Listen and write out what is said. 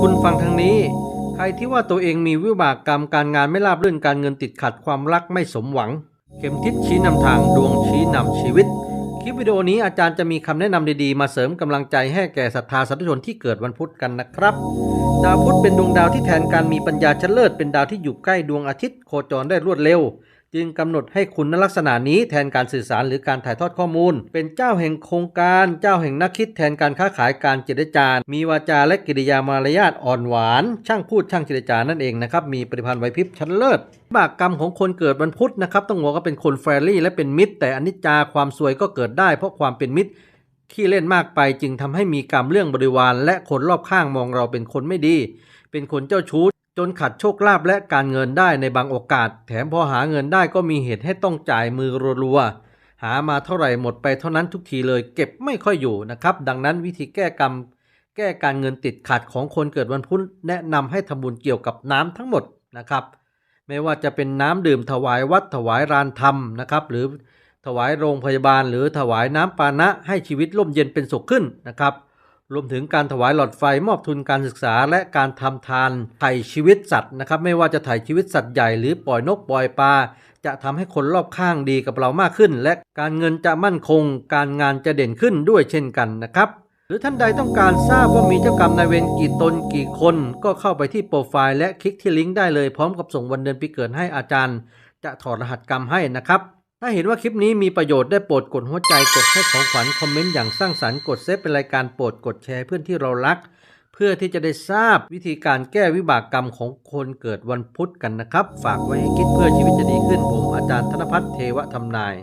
คุณฟังทางนี้ ใครที่ว่าตัวเองมีวิบากกรรมการงานไม่ราบรื่นการเงินติดขัดความรักไม่สมหวัง เข็มทิศชี้นำทางดวงชี้นำชีวิต คลิปวิดีโอนี้อาจารย์จะมีคำแนะนำดีๆ มาเสริมกำลังใจให้แก่ศรัทธาสาธุชนที่เกิดวันพุธกันนะครับ ดาวพุธเป็นดวงดาวที่แทนการมีปัญญาชั้นเลิศเป็นดาวที่อยู่ใกล้ดวงอาทิตย์โคจรได้รวดเร็ว จึงกำหนดให้คุณลักษณะนี้แทนการสื่อสารหรือการถ่ายทอดข้อมูล เป็นเจ้าแห่งโครงการ เจ้าแห่งนักคิดแทนการค้าขายการเจรจา มีวาจาและกิริยามารยาทอ่อนหวาน ช่างพูดช่างเจรจานั่นเองนะครับ มีปริพันธ์ไหวพริบชั้นเลิศบากกรรมของคนเกิดวันพุธนะครับ ต้องบอกว่าเป็นคนแฟรลี่และเป็นมิตร แต่อนิจจาความสวยก็เกิดได้ เพราะความเป็นมิตรขี้เล่นมากไปจึงทำให้มีกรรมเรื่องบริวาร และคนรอบข้างมองเราเป็นคนไม่ดี เป็นคนเจ้าชู้ จนขัดโชคลาภและการเงินได้ในบางโอกาส แถมพอหาเงินได้ก็มีเหตุให้ต้องจ่ายมือรัวๆหามาเท่าไหร่หมดไปเท่านั้นทุกทีเลยเก็บไม่ค่อยอยู่นะครับ ดังนั้นวิธีแก้กรรม แก้การเงินติดขัดของคนเกิดวันพุธแนะนำให้ทำบุญเกี่ยวกับน้ำทั้งหมดนะครับ ไม่ว่าจะเป็นน้ำดื่มถวายวัดถวายรานธรรมนะครับ หรือถวายโรงพยาบาล หรือถวายน้ำปานะให้ชีวิตร่มเย็นเป็นสุขขึ้นนะครับ รวมถึงการถวายหลอดไฟมอบทุนการศึกษา และการทำทานไถ่ชีวิตสัตว์นะครับ ไม่ว่าจะไถ่ชีวิตสัตว์ใหญ่หรือปล่อยนกปล่อยปลาจะทำให้คนรอบข้างดีกับเรามากขึ้น และการเงินจะมั่นคง การงานจะเด่นขึ้นด้วยเช่นกันนะครับ หรือท่านใดต้องการทราบว่ามีเจ้ากรรมนายเวรกี่ตนกี่คน ก็เข้าไปที่โปรไฟล์และคลิกที่ลิงก์ได้เลยพร้อมกับส่งวันเดือนปีเกิดให้อาจารย์ จะถอดรหัสกรรมให้นะครับ ถ้าเห็นว่าคลิปนี้มีประโยชน์ได้โปรดกดหัวใจกดให้ของขวัญคอมเมนต์อย่างสร้างสรรค์กดเซฟเป็นรายการโปรดกดแชร์เพื่อนที่เรารัก เพื่อที่จะได้ทราบวิธีการแก้วิบากกรรมของคนเกิดวันพุธกันนะครับ ฝากไว้ให้คิดเพื่อชีวิตจะดีขึ้นผมอาจารย์ธนพัฒน์เทวทำนาย